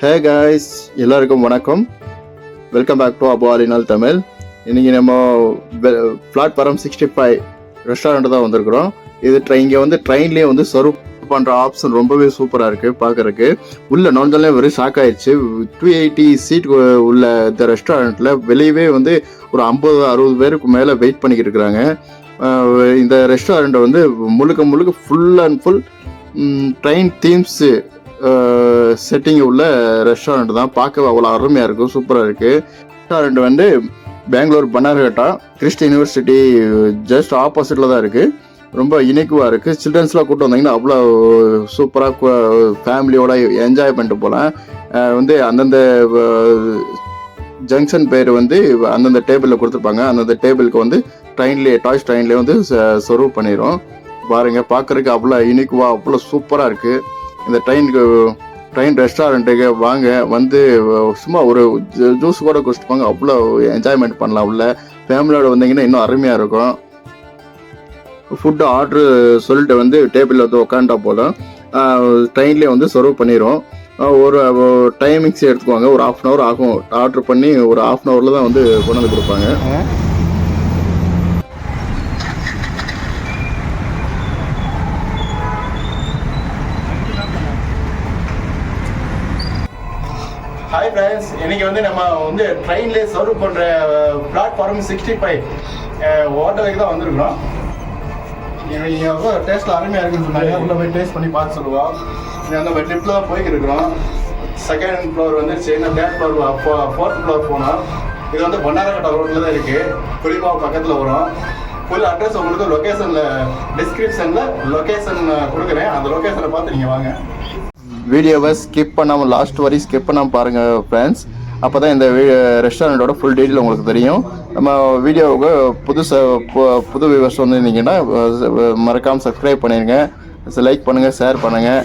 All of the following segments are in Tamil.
ஹே காய்ஸ் எல்லாருக்கும் வணக்கம். வெல்கம் பேக் டு அபோ ஆலினால் தமிழ் இன்னைக்கு நம்ம பிளாட்ஃபாரம் சிக்ஸ்டி ஃபைவ் ரெஸ்டாரண்ட் தான் வந்திருக்கிறோம். இது ட்ரை இங்கே வந்து ட்ரெயின்லேயே வந்து சர்வ் பண்ணுற ஆப்ஷன் ரொம்பவே சூப்பராக இருக்குது பார்க்குறக்கு உள்ள நோந்தாலே வெறும் ஷாக் ஆயிடுச்சு. டூ எயிட்டி சீட் உள்ள இந்த ரெஸ்டாரண்ட்டில் வெளியவே வந்து ஒரு ஐம்பது அறுபது பேருக்கு மேலே வெயிட் பண்ணிக்கிட்டு இருக்கிறாங்க. இந்த ரெஸ்டாரண்ட்டை வந்து முழுக்க முழுக்க full and full train themes setting உள்ள ரெஸ்டாரண்ட் தான். பார்க்க அவ்வளோ அருமையாக இருக்கும். சூப்பராக இருக்குது ரெஸ்டாரண்ட் வந்து Bangalore Bannerghatta Christ university just ஆப்போசிட்டில் தான் இருக்குது ரொம்ப இனிக்குவாக இருக்குது சில்ட்ரன்ஸ்லாம் கூட்டு வந்தீங்கன்னா அவ்வளோ சூப்பராக ஃபேமிலியோட என்ஜாய் பண்ணிட்டு போகலாம் வந்து அந்தந்த ஜங்ஷன் பேர் வந்து அந்தந்த டேபிளில் கொடுத்துருப்பாங்க. அந்தந்த டேபிளுக்கு வந்து ட்ரெயின்லேயே டாய்ஸ் ட்ரெயின்லேயே வந்து சர்வ் பண்ணிடும் பாருங்கள் பார்க்குறதுக்கு அவ்வளோ இனிக்குவா அவ்வளோ சூப்பராக இருக்குது இந்த ட்ரெயினுக்கு ட்ரெயின் ரெஸ்டாரண்ட்டுக்கு வாங்க வந்து சும்மா ஒரு ஜூஸ் கூட குடிச்சிட்டு போங்க அவ்வளோ என்ஜாய்மெண்ட் பண்ணலாம் உள்ள. ஃபேமிலியோட வந்தீங்கன்னா இன்னும் அருமையாக இருக்கும். ஃபுட்டு ஆர்டர் சொல்லிட்டு வந்து டேபிளில் வந்து உட்காண்டா போதும். ட்ரெயின்லேயே வந்து சர்வ் பண்ணிடும் ஒரு டைமிங்ஸ் எடுத்துக்குவாங்க ஒரு ஆஃப் அன் ஹவர் ஆகும். ஆர்டர் பண்ணி ஒரு ஆஃப் அன் ஹவரில் தான் வந்து கொண்டு வந்து கொடுப்பாங்க. ஹாய் ஃப்ரெண்ட்ஸ் இன்னைக்கு வந்து நம்ம வந்து ட்ரெயின்லேயே சர்வ் பண்ணுற பிளாட்ஃபார்ம் சிக்ஸ்டி ஃபைவ் ஹோட்டலுக்கு தான் வந்திருக்கிறோம். இங்கே வந்து டேஸ்ட்டில் அருமையாக இருக்குன்னு சொன்னாங்க. உள்ள போய் டேஸ்ட் பண்ணி பார்த்து சொல்லுவோம். இங்கே வந்து லிஃப்ட்டில் தான் போய்க்கு இருக்கிறோம். செகண்ட் ஃப்ளோர் வந்துருச்சு இன்னும் தேர்ட் ஃப்ளோர் ஃபோர்த் ஃப்ளோர் போனோம். இது வந்து பொன்னாரக்கட்டை ரோட்டில் தான் இருக்குது புலிமாவு பக்கத்தில் வரும். ஃபுல் அட்ரஸ் உங்களுக்கு லொக்கேஷனில் டிஸ்கிரிப்ஷனில் லொக்கேஷன் கொடுக்குறேன். அந்த லொக்கேஷனை பார்த்து நீங்கள் வாங்க. வீடியோவை ஸ்கிப் பண்ணாமல் லாஸ்ட் வரையும் ஸ்கிப் பண்ணாமல் பாருங்கள் ஃப்ரெண்ட்ஸ் அப்போ தான் இந்த ரெஸ்டாரண்ட்டோட ஃபுல் டீட்டெயில் உங்களுக்கு தெரியும். நம்ம வீடியோவுக்கு புதுசு புது வியூவர்ஸ் வந்திருந்தீங்கன்னா மறக்காமல் சப்ஸ்கிரைப் பண்ணிடுங்க லைக் பண்ணுங்கள் ஷேர் பண்ணுங்கள்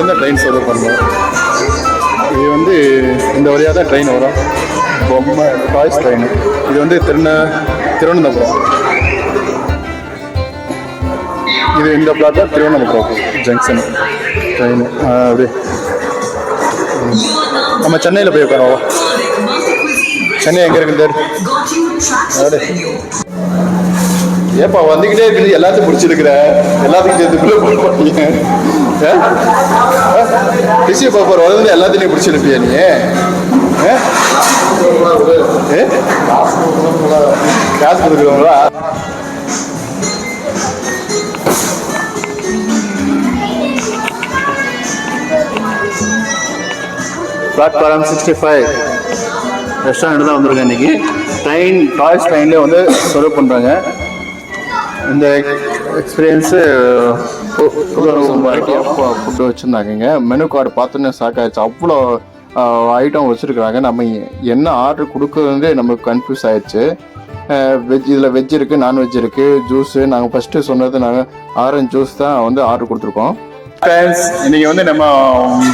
இங்கேருந்து ட்ரெயின் சர்வ் பண்ணுவோம் இது வந்து இந்த வழியாக தான் ட்ரெயின் வரும். பொம்மை டாய்ஸ் ட்ரெயின் இது வந்து திருந திருவனந்தபுரம். இது இந்த பிளாட் தான் திருவனந்தபுரம் ஜங்ஷன் ட்ரெயின் அப்படியே. நம்ம சென்னையில் போய் உட்காரோம் சென்னை எங்கே இருக்குது அப்படியே. ஏப்பா வந்துக்கிட்டே இருக்குது. எல்லாத்தையும் பிடிச்சிருக்கிற எல்லாத்துக்கும் சேர்த்துக்குள்ள போட மாட்டீங்க டிசி பேப்பர் வந்து எல்லாத்தையும் நீ? பிடிச்சிருப்பியா நீ ஆ? ஏ? காசு கொடுக்குறவங்களா? பிளாட்ஃபாரம் சிக்ஸ்டி ஃபைவ் ரெஸ்டாரண்ட் தான் வந்திருக்கேன் இன்னைக்கு. ட்ரெயின் டாய்ஸ் ட்ரெயின்லேயே வந்து சர்வ் பண்ணுறாங்க இந்த எக்ஸ்பீரியன்ஸு ஃபுட்டு வச்சுருந்தாங்க மெனு கார்டு பார்த்தோன்னே சாக்காயிடுச்சு அவ்வளோ ஐட்டம் வச்சுருக்குறாங்க. நம்ம என்ன ஆர்டர் கொடுக்குறதே நமக்கு கன்ஃபியூஸ் ஆயிடுச்சு. வெஜ் இதில் வெஜ் இருக்குது நான்வெஜ் இருக்குது ஜூஸு நாங்கள் ஃபஸ்ட்டு சொன்னது நாங்கள் ஆரஞ்சு ஜூஸ் தான் வந்து ஆர்டர் கொடுத்துருக்கோம். ஃப்ரெண்ட்ஸ் இன்னைக்கு வந்து நம்ம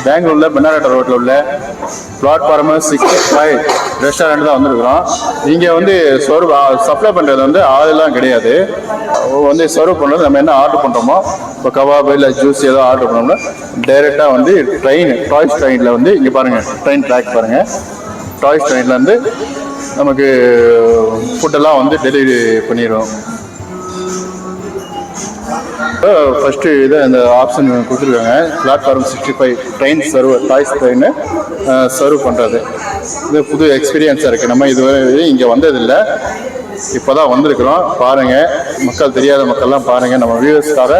பெங்களூர்ல பெண்ணாரட்ட ரோட்ல உள்ள பிளாட்ஃபார்ம் சிக்ஸ்டி ஃபைவ் ரெஸ்டாரண்ட் தான் வந்திருக்கிறோம். இங்கே வந்து சர்வ் சப்ளை பண்ணுறது வந்து ஆளெல்லாம் கிடையாது. வந்து சர்வ் பண்ணுறது நம்ம என்ன ஆர்டர் பண்ணுறோமோ இப்போ கபாப் இல்லை ஜூஸ் ஏதோ ஆர்டர் பண்ணோம்னா டைரெக்டாக வந்து ட்ரெயின் டாய்ஸ் ட்ரெயினில் வந்து இங்கே பாருங்கள் ட்ரெயின் ட்ராக் பாருங்கள் டாய்ஸ் ட்ரெயினில் வந்து நமக்கு ஃபுட்டெல்லாம் வந்து டெலிவரி பண்ணிடுவோம் ஃபஸ்ட்டு இதை அந்த ஆப்ஷன் கொடுத்துருக்காங்க. Platform sixty five train server toys train serve பண்ணுறது இது புது எக்ஸ்பீரியன்ஸாக இருக்குது நம்ம இதுவரை இங்கே வந்ததில்லை. இப்போ தான் வந்திருக்கிறோம். பாருங்கள் மக்கள் தெரியாத மக்கள்லாம் பாருங்கள் நம்ம வியூவர்ஸ்க்காக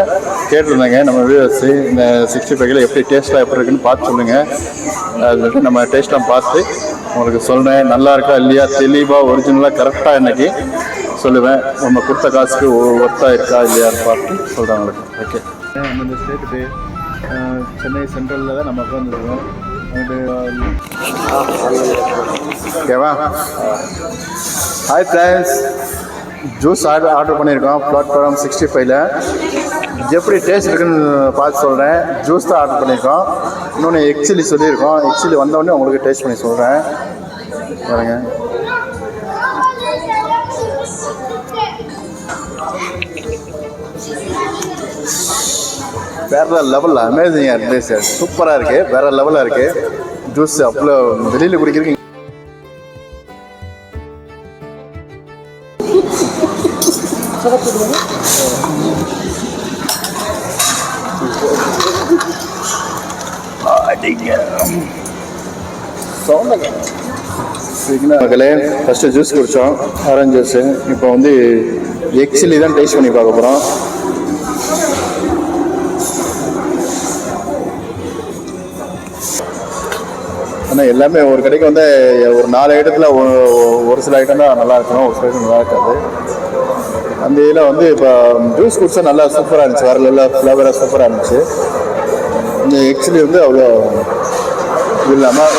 கேட்டிருந்தாங்க. நம்ம வியூவர்ஸ் இந்த சிக்ஸ்டி ஃபைவ்ல எப்படி டேஸ்ட்டாக எப்படி இருக்குன்னு பார்த்து சொல்லுங்கள் அது நம்ம டேஸ்ட்லாம் பார்த்து உங்களுக்கு சொல்கிறேன் நல்லா இருக்கா இல்லையா? தெளிவாக ஒரிஜினலாக கரெக்டாக இன்னைக்கு. சொல்லுவேன். நம்ம கொடுத்த காசுக்கு ஒர்த்தாக இருக்கா இல்லையான்னு பார்த்து சொல்கிறேன் உங்களுக்கு ஓகே நம்ம இந்த ஸ்டேட்டுக்கு சென்னை சென்ட்ரலில் தான் நம்ம உட்காந்துருக்கோம் ஓகேவா hi friends juice order order பண்ணியிருக்கோம். பிளாட்ஃபார்ம் சிக்ஸ்டி ஃபைவ்ல எப்படி டேஸ்ட் இருக்குன்னு பார்த்து சொல்கிறேன் ஜூஸ் தான் ஆர்டர் பண்ணியிருக்கோம். இன்னொன்று எக் சில்லி சொல்லியிருக்கோம். எக் சில்லி வந்தோடனே உங்களுக்கு டேஸ்ட் பண்ணி சொல்கிறேன் பாருங்க. வேற லெவலில் அமேசிங்காக இருக்குது சார் சூப்பராக இருக்குது வேற லெவலில் இருக்குது ஜூஸ் அவ்வளோ வெளியில் குடிக்கிறதுக்கு மக்களே ஃபஸ்ட்டு ஜூஸ் குடித்தோம் ஆரஞ்சு ஜூஸு இப்போ வந்து எக்ஸிலி தான் டேஸ்ட் பண்ணி பார்க்க போகிறோம் ஆனால் எல்லாமே ஒரு கடைக்கு வந்து ஒரு நாலு ஐட்டத்தில் ஒரு சில ஐட்டம் தான் நல்லா இருக்கணும் ஒரு சில ஐட்டம் நல்லா இருக்காது. அந்த இதில் வந்து இப்போ ஜூஸ் குடிச்சா நல்லா சூப்பராக இருந்துச்சு. வரல நல்லா ஃப்ளவராக சூப்பராக இருந்துச்சு. இந்த எக்ஸ்லி வந்து அவ்வளோ இது இல்லாமல்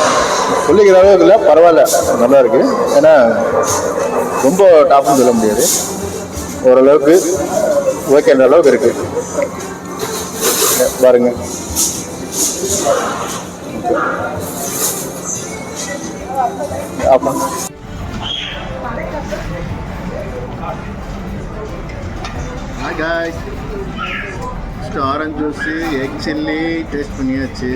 சொல்லிக்கிற அளவுக்கு இல்லை பரவாயில்ல. நல்லா இருக்குது ஏன்னா ரொம்ப டாப்னு சொல்ல முடியாது. ஓரளவுக்கு ஓகேன்ற அளவுக்கு இருக்குது பாருங்க. ஆமாம் hi guys first orange juice egg chilli taste பண்ணியாச்சு.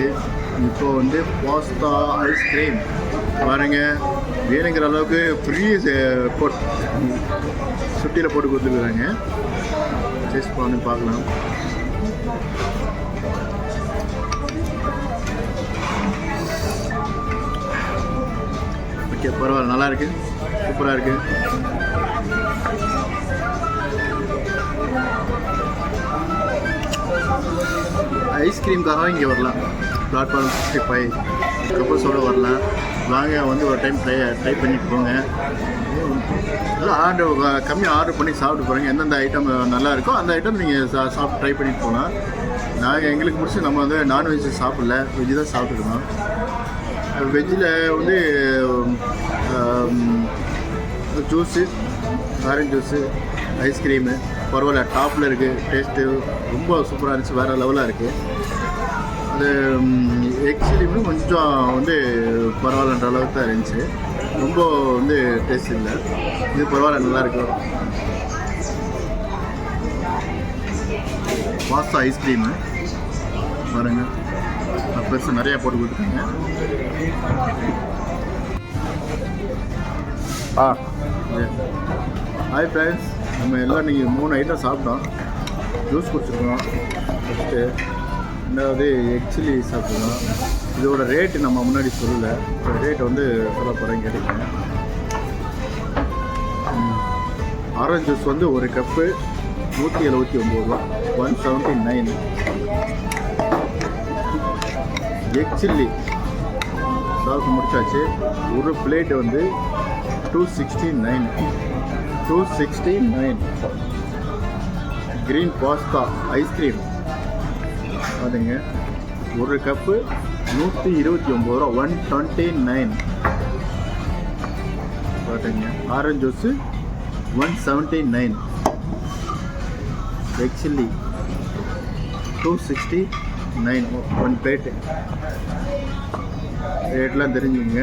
இப்போ வந்து பாஸ்தா ஐஸ்கிரீம் பாருங்க வேணுங்கிற அளவுக்கு ஃப்ரீ போட் சுட்டியில் போட்டு கொடுத்துருக்குறாங்க டேஸ்ட் பண்ணி பார்க்கலாம். ஓகே பரவாயில்ல நல்லா இருக்கு. சூப்பராக இருக்கு. ஐஸ்கிரீம்காக இங்கே வரலாம். பிளாட்ஃபார்ம் சிக்ஸ்டி ஃபைவ் கப்பல்ஸோடு வரலாம். வாங்க வந்து ஒரு டைம் ட்ரை ட்ரை பண்ணிட்டு போங்க. நல்லா ஆர்டர் கம்மியாக ஆர்டர் பண்ணி சாப்பிட்டு போகிறீங்க எந்தெந்த ஐட்டம் நல்லா இருக்கோ அந்த ஐட்டம் நீங்கள் சா சாப்பிட்டு ட்ரை பண்ணிட்டு போகலாம் நாங்கள் எங்களுக்கு முடிச்சு நம்ம வந்து நான்வெஜ் சாப்பிடல. வெஜ்ஜு தான் சாப்பிட்டுருக்கோம் வெஜ்ஜில் வந்து ஜூஸு ஆரஞ்சு ஜூஸு ஐஸ்கிரீமு பரவாயில்ல டாப்பில் இருக்குது டேஸ்ட்டு ரொம்ப சூப்பராக இருந்துச்சு வேறு லெவலாக இருக்குது அது எக்ஸ்ட்ரீமும் கொஞ்சம் வந்து பரவாயில்லன்ற அளவுக்கு தான் இருந்துச்சு. ரொம்ப வந்து டேஸ்ட் இல்லை. இது பரவாயில்ல நல்லாயிருக்கும் இருக்கு. பாஸ்தா ஐஸ்கிரீமு பாருங்கள் பெருசு நிறையா போட்டு கொடுத்துருக்காங்க. ஆ ஹாய் ஃப்ரெண்ட்ஸ் நம்ம எல்லாம் நீங்கள் மூணு ஐட்டம் சாப்பிட்டோம். ஜூஸ் குடிச்சிருக்கோம். ஃபஸ்ட்டு ரெண்டாவது எக் சில்லி சாப்பிட்ருக்கோம் இதோட ரேட்டு நம்ம முன்னாடி சொல்லலை. ரேட் வந்து சொல்ல போகிறேன் கேட்டுக்கங்க. ஆரஞ்சு ஜூஸ் வந்து ஒரு கப்பு நூற்றி எழுபத்தி ஒம்பது ரூபா. One seventy nine egg chilli சாப்பிட்டு முடிச்சாச்சு. ஒரு பிளேட் வந்து two sixty nine two sixty nine green pasta ice cream பார்த்துங்க ஒரு கப்பு நூற்றி இருபத்தி ஒம்பது ரூபா ஒன் டுவெண்ட்டி நைன் பார்த்துங்க orange juice one seventy nine egg chilli two sixty nine one plate ரேட்லாம் தெரிஞ்சுங்க.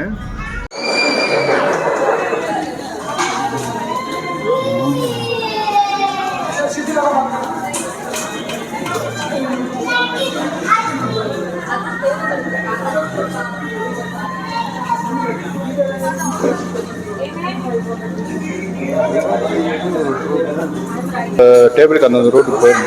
டேபிளுக்கு அந்த ரோட்டுக்கு போயிடும்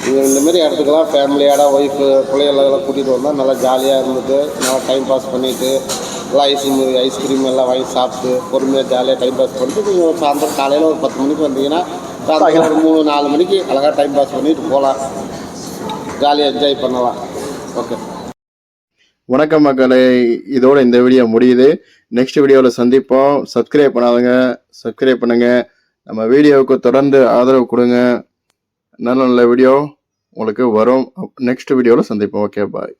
இங்கே இந்த மாதிரி இடத்துக்கெல்லாம் ஃபேமிலியோட ஒய்ஃபு பிள்ளைகளெல்லாம் கூட்டிகிட்டு வந்தால் நல்லா ஜாலியாக இருந்துட்டு நல்லா டைம் பாஸ் பண்ணிவிட்டு நல்லா ஐஸ்கிரீம் ஐஸ்கிரீம் எல்லாம் வாங்கி சாப்பிட்டு பொறுமையாக ஜாலியாக டைம் பாஸ் பண்ணிட்டு நீங்கள் சாயந்தரம் காலையில் ஒரு பத்து மணிக்கு வந்தீங்கன்னா சாயந்தரம் ஒரு மூணு நாலு மணிக்கு அழகாக டைம் பாஸ் பண்ணிட்டு போகலாம் ஜாலியாக என்ஜாய் பண்ணலாம். ஓகே வணக்கம் மக்களே. இதோட இந்த வீடியோ முடியுது. நெக்ஸ்ட் வீடியோவில் சந்திப்போம். சப்ஸ்கிரைப் பண்ணாதங்க. சப்ஸ்கிரைப் பண்ணுங்க. நம்ம வீடியோவுக்கு தொடர்ந்து ஆதரவு கொடுங்க. நல்ல நல்ல வீடியோ உங்களுக்கு வரும். நெக்ஸ்ட் வீடியோவில் சந்திப்போம். Okay bye